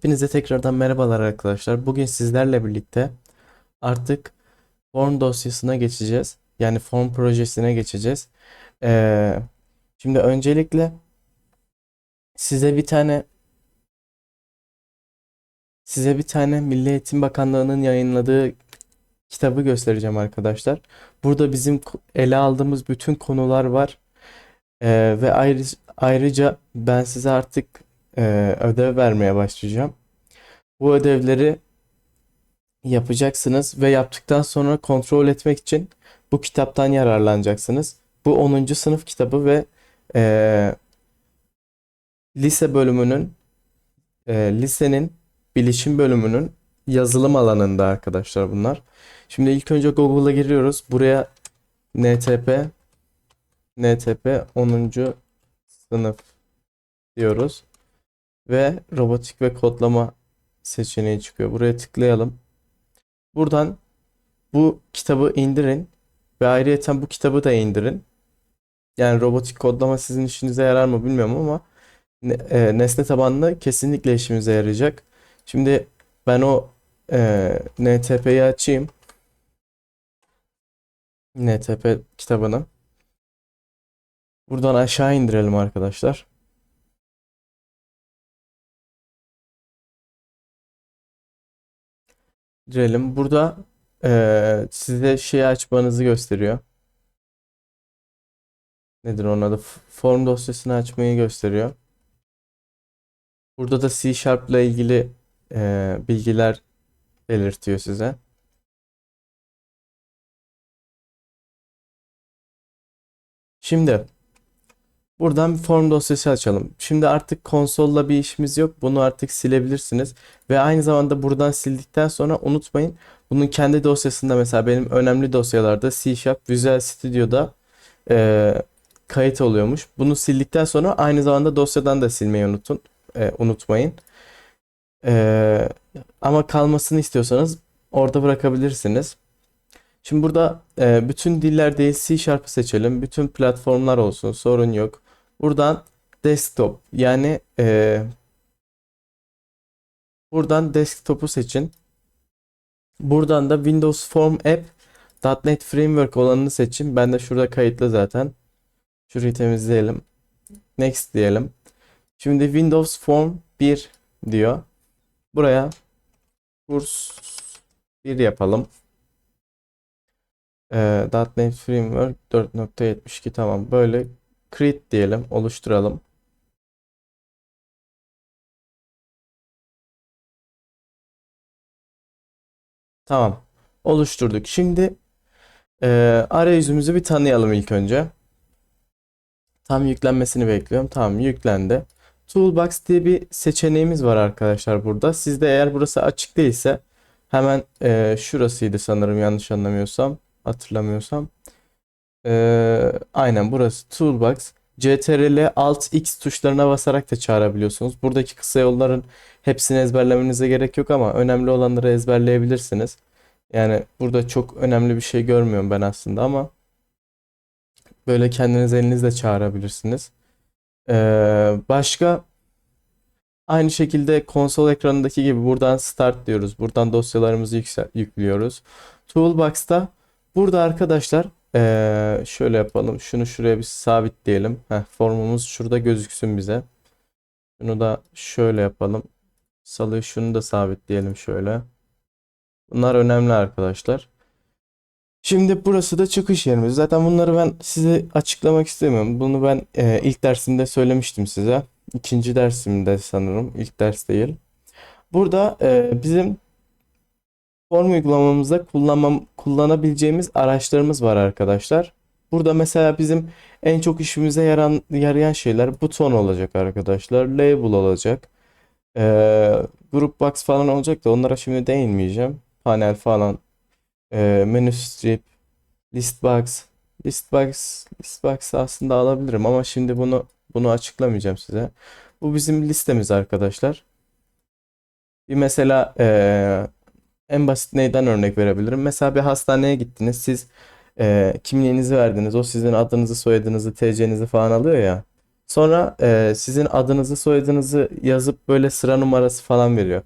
Hepinize tekrardan merhabalar arkadaşlar. Bugün sizlerle birlikte artık form dosyasına geçeceğiz. Yani form projesine geçeceğiz. Ee, şimdi öncelikle size bir tane size bir tane Milli Eğitim Bakanlığı'nın yayınladığı kitabı göstereceğim arkadaşlar. Burada bizim ele aldığımız bütün konular var. Ee, ve ayrı, ayrıca ben size artık e, ödev vermeye başlayacağım. Bu ödevleri yapacaksınız ve yaptıktan sonra kontrol etmek için bu kitaptan yararlanacaksınız. Bu 10. sınıf kitabı ve eee, lise bölümünün eee, lisenin bilişim bölümünün yazılım alanında arkadaşlar bunlar. Şimdi ilk önce Google'a giriyoruz. Buraya NTP NTP 10. sınıf diyoruz ve robotik ve kodlama seçeneği çıkıyor. Buraya tıklayalım. Buradan bu kitabı indirin ve ayrıyeten bu kitabı da indirin. Yani robotik kodlama sizin işinize yarar mı bilmiyorum ama e, nesne tabanlı kesinlikle işimize yarayacak. Şimdi ben o e, NTP'yi açayım. NTP kitabını. Buradan aşağı indirelim arkadaşlar. Girelim. Burada e, size şeyi açmanızı gösteriyor. Nedir onun adı? Form dosyasını açmayı gösteriyor. Burada da C Sharp ile ilgili e, bilgiler belirtiyor size. Şimdi buradan form dosyası açalım. Şimdi artık konsolla bir işimiz yok. Bunu artık silebilirsiniz. Ve aynı zamanda buradan sildikten sonra unutmayın. Bunun kendi dosyasında mesela benim önemli dosyalarda C Sharp Visual Studio'da e, kayıt oluyormuş. Bunu sildikten sonra aynı zamanda dosyadan da silmeyi unutun. e, unutmayın. E, ama kalmasını istiyorsanız orada bırakabilirsiniz. Şimdi burada e, bütün diller değil C Sharp'ı seçelim. Bütün platformlar olsun sorun yok. Buradan desktop yani e, buradan desktop'u seçin. Buradan da Windows Form App .NET Framework olanını seçin. Ben de şurada kayıtlı zaten. Şurayı temizleyelim. Next diyelim. Şimdi Windows Form 1 diyor. Buraya kurs 1 yapalım. Ee, .NET Framework 4.72 tamam. Böyle create diyelim. Oluşturalım. Tamam. Oluşturduk. Şimdi e, arayüzümüzü bir tanıyalım ilk önce. Tam yüklenmesini bekliyorum. Tamam yüklendi. Toolbox diye bir seçeneğimiz var arkadaşlar burada. Sizde eğer burası açık değilse hemen e, şurasıydı sanırım yanlış anlamıyorsam, hatırlamıyorsam. E, aynen burası Toolbox. CTRL Alt X tuşlarına basarak da çağırabiliyorsunuz. Buradaki kısa yolların hepsini ezberlemenize gerek yok ama önemli olanları ezberleyebilirsiniz. Yani burada çok önemli bir şey görmüyorum ben aslında ama böyle kendiniz elinizle çağırabilirsiniz. Ee, başka aynı şekilde konsol ekranındaki gibi buradan start diyoruz. Buradan dosyalarımızı yüklüyoruz. Toolbox'ta burada arkadaşlar ee, şöyle yapalım. Şunu şuraya bir sabitleyelim. Heh, formumuz şurada gözüksün bize. Şunu da şöyle yapalım. Salı şunu da sabitleyelim şöyle. Bunlar önemli arkadaşlar. Şimdi burası da çıkış yerimiz. Zaten bunları ben size açıklamak istemiyorum. Bunu ben e, ilk dersimde söylemiştim size. İkinci dersimde sanırım. İlk ders değil. Burada e, bizim form uygulamamızda kullanmam, kullanabileceğimiz araçlarımız var arkadaşlar. Burada mesela bizim en çok işimize yaran, yarayan şeyler buton olacak arkadaşlar. Label olacak. E, group box falan olacak da onlara şimdi değinmeyeceğim. Panel falan. E, menü strip, list box. List box, list box aslında alabilirim ama şimdi bunu bunu açıklamayacağım size. Bu bizim listemiz arkadaşlar. Bir mesela eee, en basit neyden örnek verebilirim? Mesela bir hastaneye gittiniz. Siz eee, kimliğinizi verdiniz. O sizin adınızı, soyadınızı, TC'nizi falan alıyor ya. Sonra e, sizin adınızı soyadınızı yazıp böyle sıra numarası falan veriyor.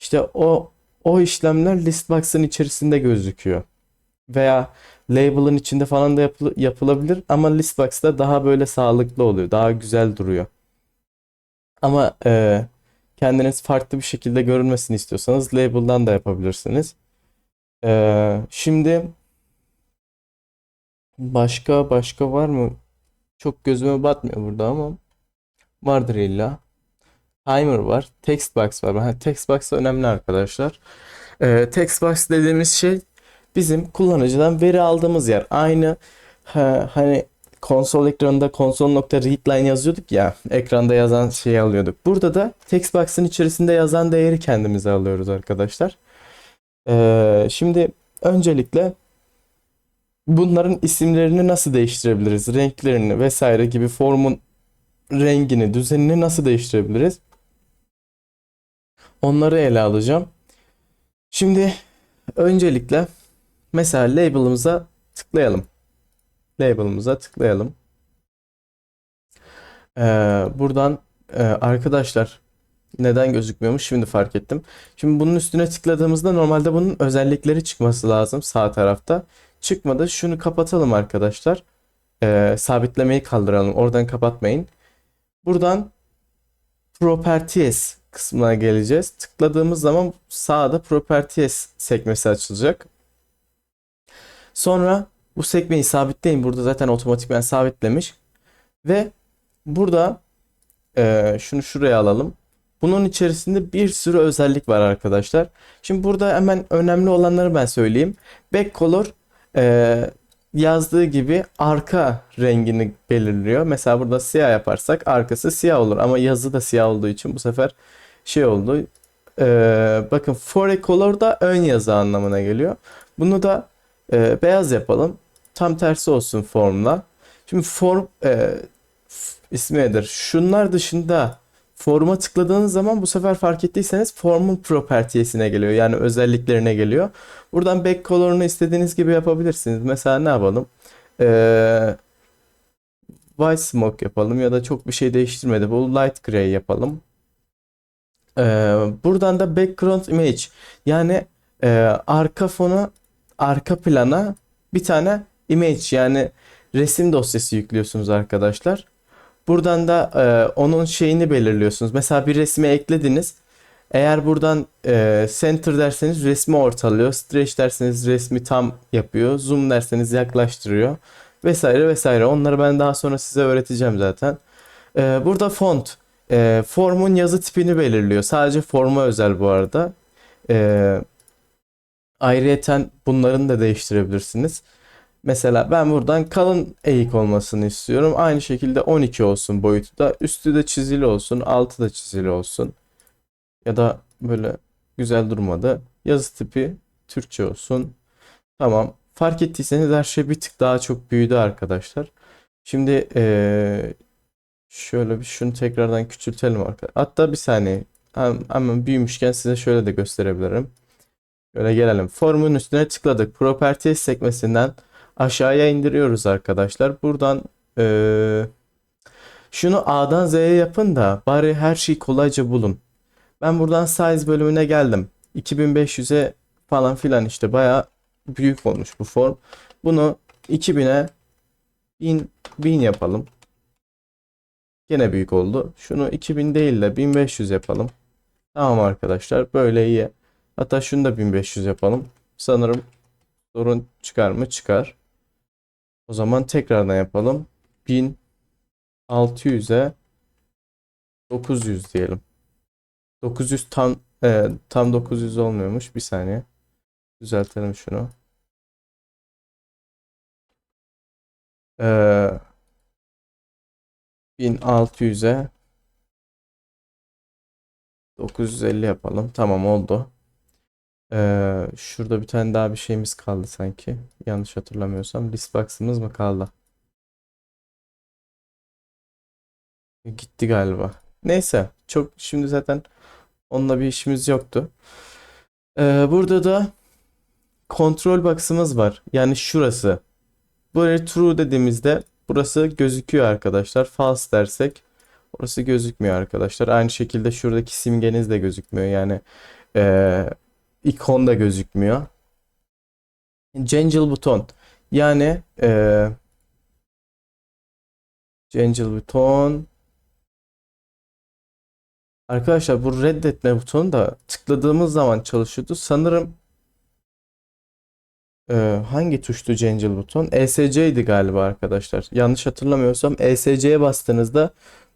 İşte o o işlemler listbox'ın içerisinde gözüküyor. Veya label'ın içinde falan da yapıl- yapılabilir ama listbox'ta daha böyle sağlıklı oluyor. Daha güzel duruyor. Ama e, kendiniz farklı bir şekilde görünmesini istiyorsanız label'dan da yapabilirsiniz. E, şimdi başka başka var mı? Çok gözüme batmıyor burada ama vardır illa. Timer var. Text box var. Ha, text box önemli arkadaşlar. Ee, text box dediğimiz şey bizim kullanıcıdan veri aldığımız yer. Aynı ha, hani konsol ekranında console.readline yazıyorduk ya ekranda yazan şeyi alıyorduk. Burada da text box'ın içerisinde yazan değeri kendimize alıyoruz arkadaşlar. Ee, şimdi öncelikle bunların isimlerini nasıl değiştirebiliriz? Renklerini vesaire gibi formun rengini, düzenini nasıl değiştirebiliriz? Onları ele alacağım. Şimdi öncelikle mesela label'ımıza tıklayalım. Label'ımıza tıklayalım. Ee, buradan e, arkadaşlar neden gözükmüyormuş şimdi fark ettim. Şimdi bunun üstüne tıkladığımızda normalde bunun özellikleri çıkması lazım sağ tarafta. Çıkmadı. Şunu kapatalım arkadaşlar. Ee, sabitlemeyi kaldıralım. Oradan kapatmayın. Buradan Properties kısmına geleceğiz. Tıkladığımız zaman sağda Properties sekmesi açılacak. Sonra bu sekmeyi sabitleyin. Burada zaten otomatikman sabitlemiş. Ve burada e, şunu şuraya alalım. Bunun içerisinde bir sürü özellik var arkadaşlar. Şimdi burada hemen önemli olanları ben söyleyeyim. Back color e, yazdığı gibi arka rengini belirliyor. Mesela burada siyah yaparsak arkası siyah olur ama yazı da siyah olduğu için bu sefer şey oldu. Ee, bakın fore color da ön yazı anlamına geliyor. Bunu da e, beyaz yapalım. Tam tersi olsun formla. Şimdi form e, ismi nedir? Şunlar dışında forma tıkladığınız zaman bu sefer fark ettiyseniz formun propertiesine geliyor. Yani özelliklerine geliyor. Buradan back color'unu istediğiniz gibi yapabilirsiniz. Mesela ne yapalım? Ee, white smoke yapalım ya da çok bir şey değiştirmedi. Bu light gray yapalım. Ee, buradan da background image yani e, arka fona arka plana bir tane image yani resim dosyası yüklüyorsunuz arkadaşlar. Buradan da e, onun şeyini belirliyorsunuz. Mesela bir resmi eklediniz. Eğer buradan e, center derseniz resmi ortalıyor. Stretch derseniz resmi tam yapıyor. Zoom derseniz yaklaştırıyor. Vesaire vesaire. Onları ben daha sonra size öğreteceğim zaten. E, burada font. E, formun yazı tipini belirliyor. Sadece forma özel bu arada. E, ayrıyeten bunların da değiştirebilirsiniz. Mesela ben buradan kalın eğik olmasını istiyorum. Aynı şekilde 12 olsun boyutu da. Üstü de çizili olsun. Altı da çizili olsun. Ya da böyle güzel durmadı. Yazı tipi Türkçe olsun. Tamam. Fark ettiyseniz her şey bir tık daha çok büyüdü arkadaşlar. Şimdi eee, şöyle bir şunu tekrardan küçültelim arkadaşlar. Hatta bir saniye. Hem- Hemen büyümüşken size şöyle de gösterebilirim. Şöyle gelelim. Formun üstüne tıkladık. Properties sekmesinden aşağıya indiriyoruz arkadaşlar. Buradan eee, şunu A'dan Z'ye yapın da bari her şeyi kolayca bulun. Ben buradan size bölümüne geldim. 2500'e falan filan işte bayağı büyük olmuş bu form. Bunu 2000'e 1000, 1000 yapalım. Gene büyük oldu. Şunu 2000 değil de 1500 yapalım. Tamam arkadaşlar böyle iyi. Hatta şunu da 1500 yapalım. Sanırım sorun çıkar mı? Çıkar. O zaman tekrardan yapalım. 1600'e 900 diyelim. 900 tam e, tam 900 olmuyormuş. Bir saniye. Düzeltelim şunu. Ee, 1600'e 950 yapalım. Tamam oldu. Ee, şurada bir tane daha bir şeyimiz kaldı sanki. Yanlış hatırlamıyorsam. Listbox'ımız mı kaldı? Gitti galiba. Neyse. Çok şimdi zaten onunla bir işimiz yoktu. Ee, burada da kontrol box'ımız var. Yani şurası. Böyle true dediğimizde burası gözüküyor arkadaşlar. False dersek orası gözükmüyor arkadaşlar. Aynı şekilde şuradaki simgeniz de gözükmüyor. Yani eee ikon da gözükmüyor. Cancel buton. Yani eee Cancel buton. Arkadaşlar bu reddetme butonu da tıkladığımız zaman çalışıyordu. Sanırım ee, hangi tuştu Cancel buton? ESC idi galiba arkadaşlar. Yanlış hatırlamıyorsam ESC'ye bastığınızda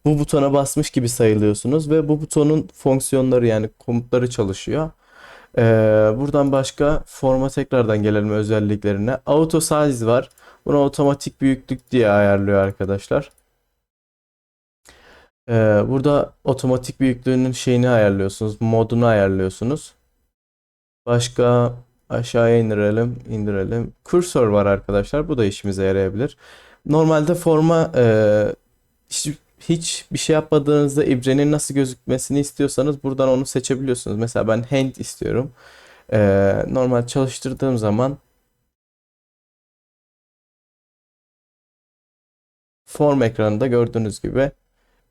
bu butona basmış gibi sayılıyorsunuz ve bu butonun fonksiyonları yani komutları çalışıyor. Ee, buradan başka forma tekrardan gelelim özelliklerine. Auto size var. Bunu otomatik büyüklük diye ayarlıyor arkadaşlar. Ee, burada otomatik büyüklüğünün şeyini ayarlıyorsunuz, modunu ayarlıyorsunuz. Başka aşağıya indirelim, indirelim. Kursor var arkadaşlar. Bu da işimize yarayabilir. Normalde forma e, hiç, hiç bir şey yapmadığınızda ibrenin nasıl gözükmesini istiyorsanız buradan onu seçebiliyorsunuz. Mesela ben hand istiyorum. E, normal çalıştırdığım zaman form ekranında gördüğünüz gibi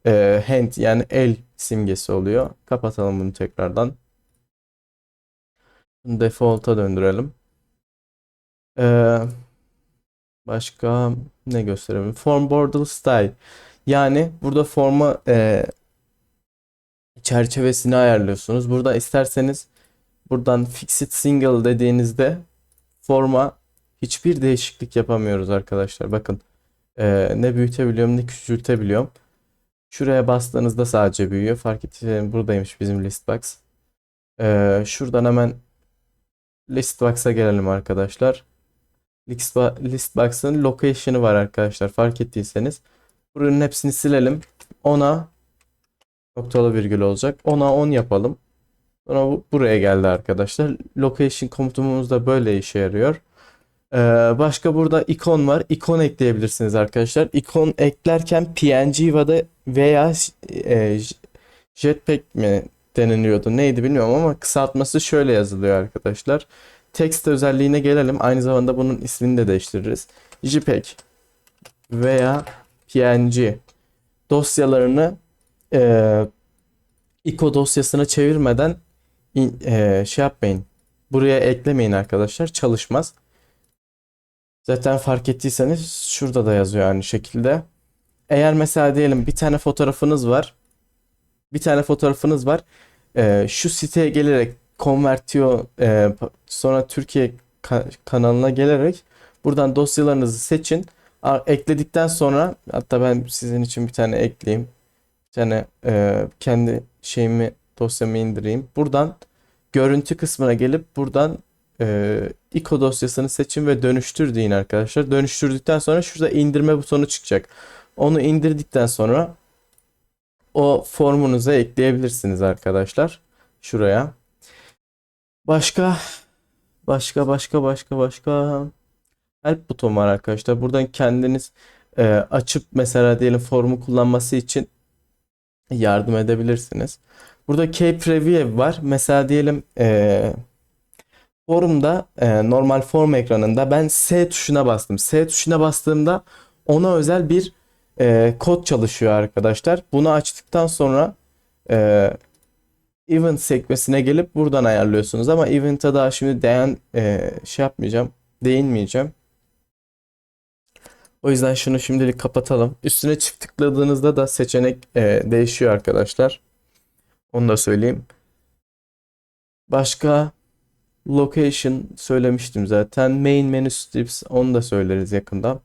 e, hand yani el simgesi oluyor. Kapatalım bunu tekrardan. Default'a döndürelim. Ee, başka ne gösterelim? Form border style. Yani burada forma e, çerçevesini ayarlıyorsunuz. Burada isterseniz buradan fixed single dediğinizde forma hiçbir değişiklik yapamıyoruz arkadaşlar. Bakın e, ne büyütebiliyorum ne küçültebiliyorum. Şuraya bastığınızda sadece büyüyor. Fark ettiyseniz buradaymış bizim list box. Ee, şuradan hemen Listbox'a gelelim arkadaşlar. Listbo- Listbox'ın location'ı var arkadaşlar fark ettiyseniz. Buranın hepsini silelim. 10'a noktalı virgül olacak. 10'a 10 yapalım. Sonra bu buraya geldi arkadaşlar. Location komutumuz da böyle işe yarıyor. Ee, başka burada ikon var. İkon ekleyebilirsiniz arkadaşlar. İkon eklerken PNG veya e, Jetpack mi deniliyordu. Neydi bilmiyorum ama kısaltması şöyle yazılıyor arkadaşlar. Text özelliğine gelelim. Aynı zamanda bunun ismini de değiştiririz. JPEG veya PNG dosyalarını e, ICO dosyasına çevirmeden in- e, şey yapmayın. Buraya eklemeyin arkadaşlar. Çalışmaz. Zaten fark ettiyseniz şurada da yazıyor aynı şekilde. Eğer mesela diyelim bir tane fotoğrafınız var. Bir tane fotoğrafınız var. Ee, şu siteye gelerek konvertiyor e, sonra Türkiye ka- kanalına gelerek buradan dosyalarınızı seçin. Ekledikten sonra hatta ben sizin için bir tane ekleyeyim. Bir tane e, kendi şeyimi dosyamı indireyim. Buradan görüntü kısmına gelip buradan e, ICO dosyasını seçin ve dönüştür deyin arkadaşlar. Dönüştürdükten sonra şurada indirme butonu çıkacak. Onu indirdikten sonra o formunuza ekleyebilirsiniz arkadaşlar. Şuraya. Başka başka başka başka başka help butonu var arkadaşlar. Buradan kendiniz e, açıp mesela diyelim formu kullanması için yardım edebilirsiniz. Burada Key Preview var. Mesela diyelim e, forumda e, normal form ekranında ben S tuşuna bastım. S tuşuna bastığımda ona özel bir e, kod çalışıyor arkadaşlar. Bunu açtıktan sonra e, event sekmesine gelip buradan ayarlıyorsunuz. Ama event'a daha şimdi değen e, şey yapmayacağım. Değinmeyeceğim. O yüzden şunu şimdilik kapatalım. Üstüne çift tıkladığınızda da seçenek e, değişiyor arkadaşlar. Onu da söyleyeyim. Başka location söylemiştim zaten. Main menü strips onu da söyleriz yakında.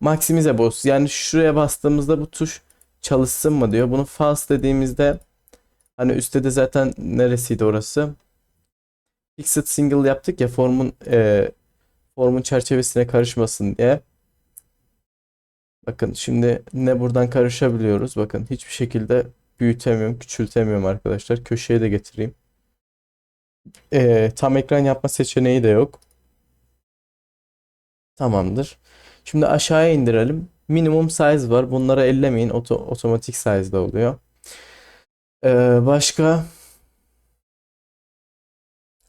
Maximize boss yani şuraya bastığımızda bu tuş çalışsın mı diyor. Bunu false dediğimizde hani üstte de zaten neresiydi orası? Fixed single yaptık ya formun e, formun çerçevesine karışmasın diye. Bakın şimdi ne buradan karışabiliyoruz. Bakın hiçbir şekilde büyütemiyorum, küçültemiyorum arkadaşlar. Köşeye de getireyim. E, tam ekran yapma seçeneği de yok. Tamamdır. Şimdi aşağıya indirelim. Minimum size var. Bunları ellemeyin. Oto, otomatik size'da oluyor. Ee, başka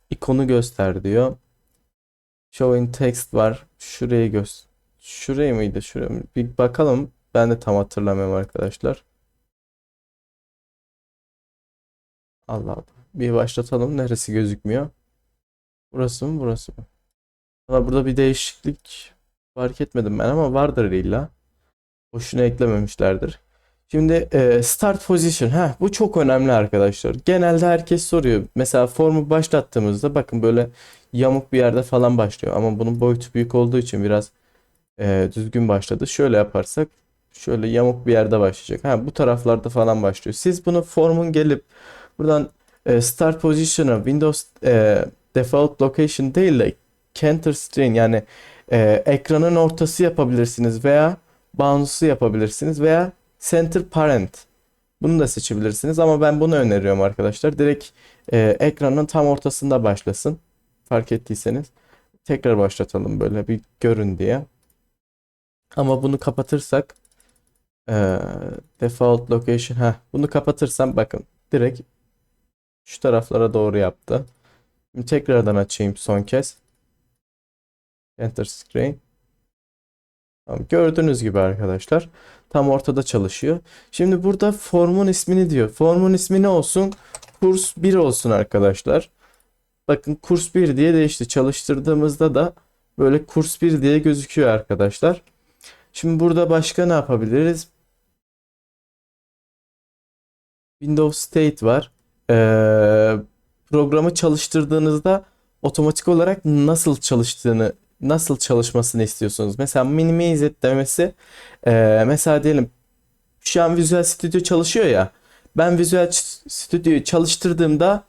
ikonu göster diyor. Showing text var. Şurayı göz Şuraya mıydı? Şuraya mı? Bir bakalım. Ben de tam hatırlamıyorum arkadaşlar. Allah Allah. Bir başlatalım. Neresi gözükmüyor? Burası mı? Burası mı? Valla burada bir değişiklik fark etmedim ben ama vardır illa. Boşuna eklememişlerdir. Şimdi e, start position. Heh, bu çok önemli arkadaşlar. Genelde herkes soruyor. Mesela formu başlattığımızda bakın böyle yamuk bir yerde falan başlıyor. Ama bunun boyutu büyük olduğu için biraz e, düzgün başladı. Şöyle yaparsak şöyle yamuk bir yerde başlayacak. Ha, bu taraflarda falan başlıyor. Siz bunu formun gelip buradan e, start position'a Windows e, default location değil de center string yani e, ekranın ortası yapabilirsiniz veya bounce'u yapabilirsiniz veya center parent. Bunu da seçebilirsiniz ama ben bunu öneriyorum arkadaşlar. Direkt e, ekranın tam ortasında başlasın. Fark ettiyseniz. Tekrar başlatalım böyle bir görün diye. Ama bunu kapatırsak e, default location ha bunu kapatırsam bakın direkt şu taraflara doğru yaptı. Şimdi tekrardan açayım son kez. Enter screen. Tamam, gördüğünüz gibi arkadaşlar tam ortada çalışıyor. Şimdi burada formun ismini diyor. Formun ismi ne olsun? Kurs 1 olsun arkadaşlar. Bakın kurs 1 diye değişti. Çalıştırdığımızda da böyle kurs 1 diye gözüküyor arkadaşlar. Şimdi burada başka ne yapabiliriz? Windows State var. Ee, programı çalıştırdığınızda otomatik olarak nasıl çalıştığını, nasıl çalışmasını istiyorsunuz? Mesela minimize demesi, ee, mesela diyelim şu an Visual Studio çalışıyor ya. Ben Visual Studio'yu çalıştırdığımda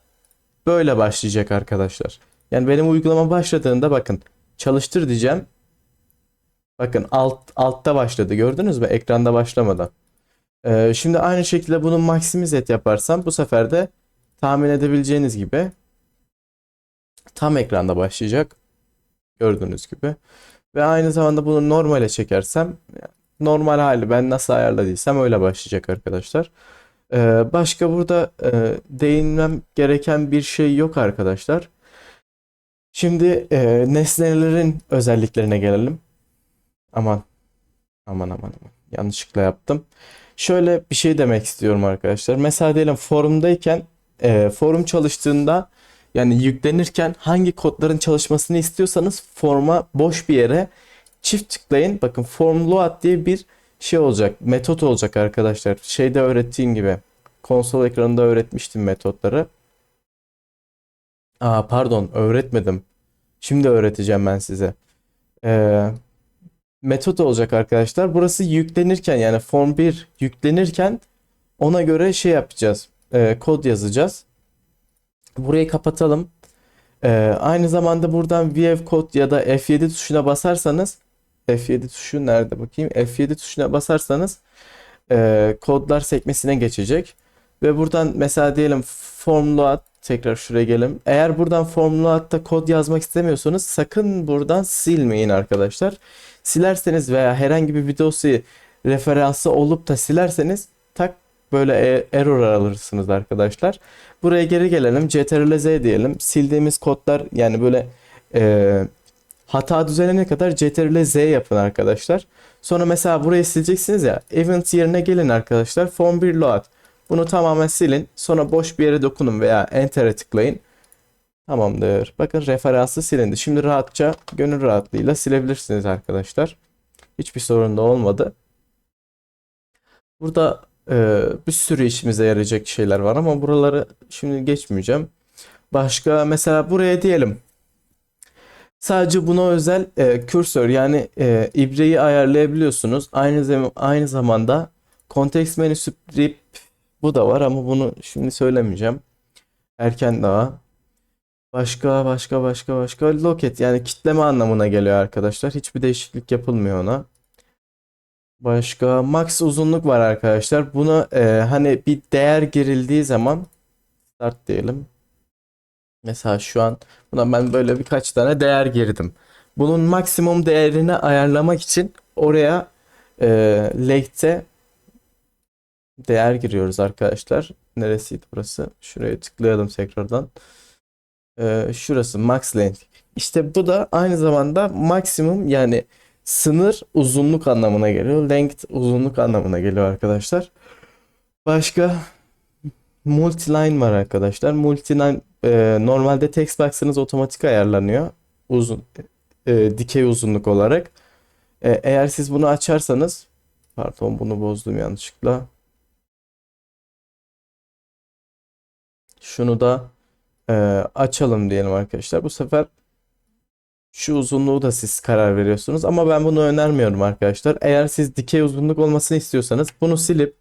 böyle başlayacak arkadaşlar. Yani benim uygulama başladığında bakın çalıştır diyeceğim. Bakın alt altta başladı. Gördünüz mü? Ekranda başlamadan. Ee, şimdi aynı şekilde bunu maximize et yaparsam bu sefer de tahmin edebileceğiniz gibi tam ekranda başlayacak. Gördüğünüz gibi. Ve aynı zamanda bunu normale çekersem normal hali ben nasıl ayarladıysam öyle başlayacak arkadaşlar. Ee, başka burada e, değinmem gereken bir şey yok arkadaşlar. Şimdi e, nesnelerin özelliklerine gelelim. Aman aman aman aman yanlışlıkla yaptım. Şöyle bir şey demek istiyorum arkadaşlar. Mesela diyelim forumdayken e, forum çalıştığında yani yüklenirken hangi kodların çalışmasını istiyorsanız forma boş bir yere çift tıklayın. Bakın form load diye bir şey olacak. Metot olacak arkadaşlar. Şeyde öğrettiğim gibi. Konsol ekranında öğretmiştim metotları. Aa pardon öğretmedim. Şimdi öğreteceğim ben size. Ee, metot olacak arkadaşlar. Burası yüklenirken yani form 1 yüklenirken ona göre şey yapacağız. Ee, kod yazacağız. Burayı kapatalım. Ee, aynı zamanda buradan VF Code ya da F7 tuşuna basarsanız F7 tuşu nerede bakayım? F7 tuşuna basarsanız e, kodlar sekmesine geçecek. Ve buradan mesela diyelim formula tekrar şuraya gelelim. Eğer buradan formulatta kod yazmak istemiyorsanız sakın buradan silmeyin arkadaşlar. Silerseniz veya herhangi bir dosyayı referansı olup da silerseniz tak böyle e- error alırsınız arkadaşlar. Buraya geri gelelim. Ctrl Z diyelim. Sildiğimiz kodlar yani böyle e, hata düzelene kadar Ctrl Z yapın arkadaşlar. Sonra mesela burayı sileceksiniz ya. Event yerine gelin arkadaşlar. Form 1 load. Bunu tamamen silin. Sonra boş bir yere dokunun veya Enter'e tıklayın. Tamamdır. Bakın referansı silindi. Şimdi rahatça gönül rahatlığıyla silebilirsiniz arkadaşlar. Hiçbir sorun da olmadı. Burada e, bir sürü işimize yarayacak şeyler var ama buraları şimdi geçmeyeceğim. Başka mesela buraya diyelim. Sadece buna özel e, kürsör yani e, ibreyi ayarlayabiliyorsunuz. Aynı zam aynı zamanda kontekst menü strip bu da var ama bunu şimdi söylemeyeceğim. Erken daha. Başka başka başka başka loket yani kitleme anlamına geliyor arkadaşlar. Hiçbir değişiklik yapılmıyor ona. Başka max uzunluk var arkadaşlar. Bunu e, hani bir değer girildiği zaman start diyelim. Mesela şu an buna ben böyle birkaç tane değer girdim. Bunun maksimum değerini ayarlamak için oraya e, length'e değer giriyoruz arkadaşlar. Neresiydi burası? Şuraya tıklayalım tekrardan. Ee, şurası max length. İşte bu da aynı zamanda maksimum yani Sınır uzunluk anlamına geliyor. Length uzunluk anlamına geliyor arkadaşlar. Başka multiline var arkadaşlar. Multiline e, normalde text box'ınız otomatik ayarlanıyor. Uzun e, dikey uzunluk olarak. E, eğer siz bunu açarsanız pardon bunu bozdum yanlışlıkla. Şunu da e, açalım diyelim arkadaşlar. Bu sefer şu uzunluğu da siz karar veriyorsunuz. Ama ben bunu önermiyorum arkadaşlar. Eğer siz dikey uzunluk olmasını istiyorsanız bunu silip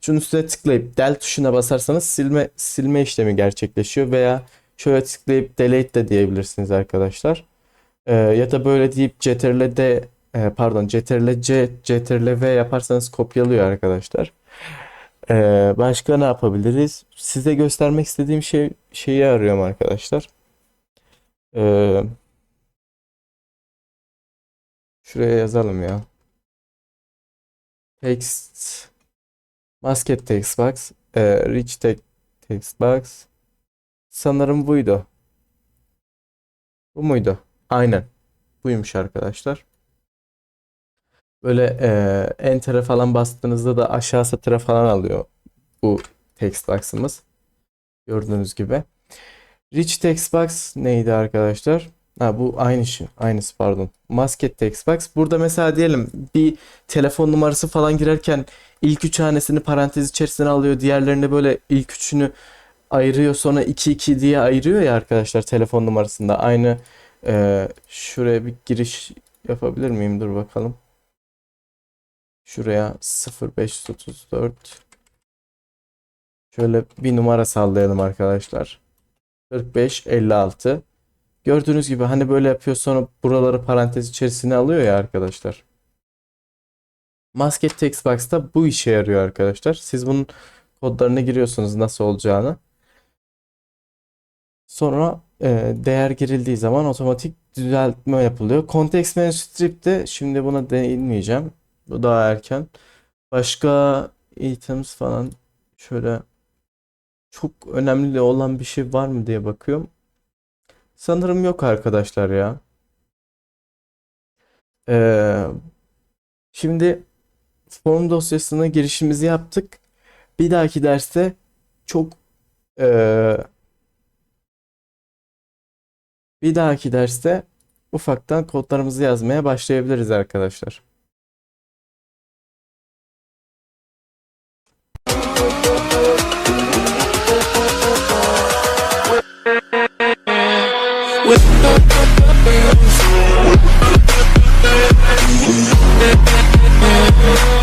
şunun üstüne tıklayıp del tuşuna basarsanız silme silme işlemi gerçekleşiyor veya şöyle tıklayıp delete de diyebilirsiniz arkadaşlar. Ee, ya da böyle deyip Ctrl D e, pardon Ctrl C Ctrl V yaparsanız kopyalıyor arkadaşlar. Ee, başka ne yapabiliriz? Size göstermek istediğim şey şeyi arıyorum arkadaşlar. Ee, şuraya yazalım ya. Text Masket text box, e, rich te- text box. Sanırım buydu. Bu muydu? Aynen. Buymuş arkadaşlar. Böyle e, enter'e falan bastığınızda da aşağı satıra falan alıyor bu text box'ımız. Gördüğünüz gibi. Rich text box neydi arkadaşlar? Ha bu aynı şey. Aynısı pardon. Masket text box. Burada mesela diyelim bir telefon numarası falan girerken ilk üç hanesini parantez içerisine alıyor. Diğerlerini böyle ilk üçünü ayırıyor. Sonra 2 2 diye ayırıyor ya arkadaşlar telefon numarasında. Aynı e, şuraya bir giriş yapabilir miyim? Dur bakalım. Şuraya 0534 Şöyle bir numara sallayalım arkadaşlar. 45 56 Gördüğünüz gibi hani böyle yapıyor sonra buraları parantez içerisine alıyor ya arkadaşlar. Masket text box'ta bu işe yarıyor arkadaşlar. Siz bunun kodlarına giriyorsunuz nasıl olacağını. Sonra e, değer girildiği zaman otomatik düzeltme yapılıyor. Context menu strip'te şimdi buna değinmeyeceğim. Bu daha erken. Başka items falan şöyle çok önemli olan bir şey var mı diye bakıyorum. Sanırım yok arkadaşlar ya. Ee, şimdi form dosyasına girişimizi yaptık. Bir dahaki derste çok ee, bir dahaki derste ufaktan kodlarımızı yazmaya başlayabiliriz arkadaşlar. Yeah.